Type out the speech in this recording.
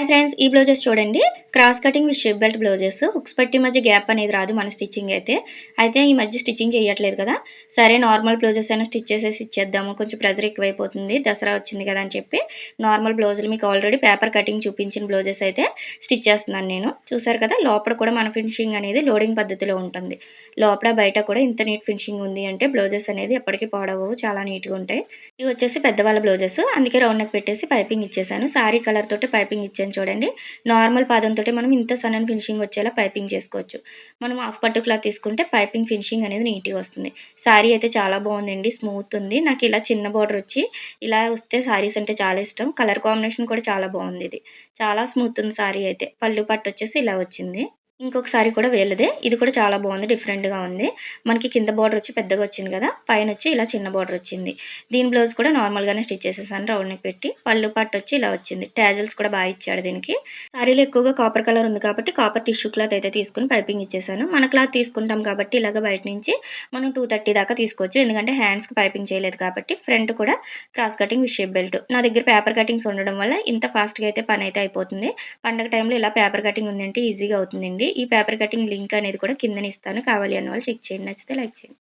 Hi friends ఈ blouses చూడండి. Cross cutting with shape belt blouses. Hooks పట్టి మధ్య గ్యాప్ అనేది రాదు మన స్టిచ్చింగ్ అయితే. అయితే ఈ మధ్య స్టిచ్చింగ్ చేయట్లేదు కదా. సరే నార్మల్ బ్లౌజెస్ అయినా స్టిచ్ చేసేసి ఇచ్చేద్దాము. కొంచెం ప్రెజర్ ఎక్కువైపోతుంది. దసరా వచ్చింది కదా అని చెప్పి నార్మల్ బ్లౌజులు మీకు ఆల్రెడీ పేపర్ కటింగ్ చూపించిన బ్లౌజెస్ అయితే స్టిచ్ చేస్తున్నాను నేను. చూసారు కదా లోపల కూడా మన ఫినిషింగ్ అనేది లోడింగ్ పద్ధతిలో ఉంటుంది. లోపల బయట కూడా ఇంత నీట్ ఫినిషింగ్ ఉంది అంటే బ్లౌజెస్ అనేది ఎప్పటికీ పాడవు చాలా నీట్గా ఉంటాయి. ఇవి వచ్చేసి పెద్దవాళ్ళ బ్లౌజెస్. అందుకే రౌండ్ నెక్ పెట్టేసి పైపింగ్ ఇచ్చేసాను. సారీ కలర్ తోటి పైపింగ్ ఇచ్చాను చూడండి. నార్మల్ పాదంతో మనం ఇంత సన్నని ఫినిషింగ్ వచ్చేలా పైపింగ్ చేసుకోవచ్చు. మనం హాఫ్ పట్టు క్లాత్ తీసుకుంటే పైపింగ్ ఫినిషింగ్ అనేది నీట్గా వస్తుంది. శారీ అయితే చాలా బాగుందండి. స్మూత్ ఉంది. నాకు ఇలా చిన్న బార్డర్ వచ్చి ఇలా వస్తే శారీస్ అంటే చాలా ఇష్టం. కలర్ కాంబినేషన్ కూడా చాలా బాగుంది ఇది. చాలా స్మూత్ ఉంది శారీ అయితే. పళ్ళు పట్టు వచ్చేసి ఇలా వచ్చింది. ఇంకొకసారి కూడా వేలదే ఇది కూడా చాలా బాగుంది డిఫరెంట్గా ఉంది. మనకి కింద బార్డర్ వచ్చి పెద్దగా వచ్చింది కదా పైన వచ్చి ఇలా చిన్న బార్డర్ వచ్చింది. దీని బ్లౌజ్ కూడా నార్మల్గానే స్టిచ్ చేసేసాను రౌండ్ నెక్ పెట్టి. పళ్ళు పట్టు వచ్చి ఇలా వచ్చింది. ట్యాజల్స్ కూడా బాగా ఇచ్చాడు దీనికి. సారీలో ఎక్కువగా కాపర్ కలర్ ఉంది కాబట్టి కాపర్ టిష్యూ క్లాత్ అయితే తీసుకుని పైపింగ్ ఇచ్చేసాను. మన క్లాత్ తీసుకుంటాం కాబట్టి ఇలాగ బయట నుంచి మనం టూ థర్టీ దాకా తీసుకోవచ్చు. ఎందుకంటే హ్యాండ్స్కి పైపింగ్ చేయలేదు కాబట్టి ఫ్రంట్ కూడా క్రాస్ కటింగ్ విషేప్ బెల్ట్ నా దగ్గర పేపర్ కటింగ్స్ ఉండడం వల్ల ఇంత ఫాస్ట్గా అయితే పని అయితే అయిపోతుంది. పండగ టైంలో ఇలా పేపర్ కటింగ్ ఉందంటే ఈజీగా అవుతుందండి. ఈ పేపర్ కటింగ్ లింక్ అనేది కూడా కింద ఇస్తాను. కావాలి అన్న వాళ్ళు చెక్ చేయండి. నచ్చితే లైక్ చేయండి.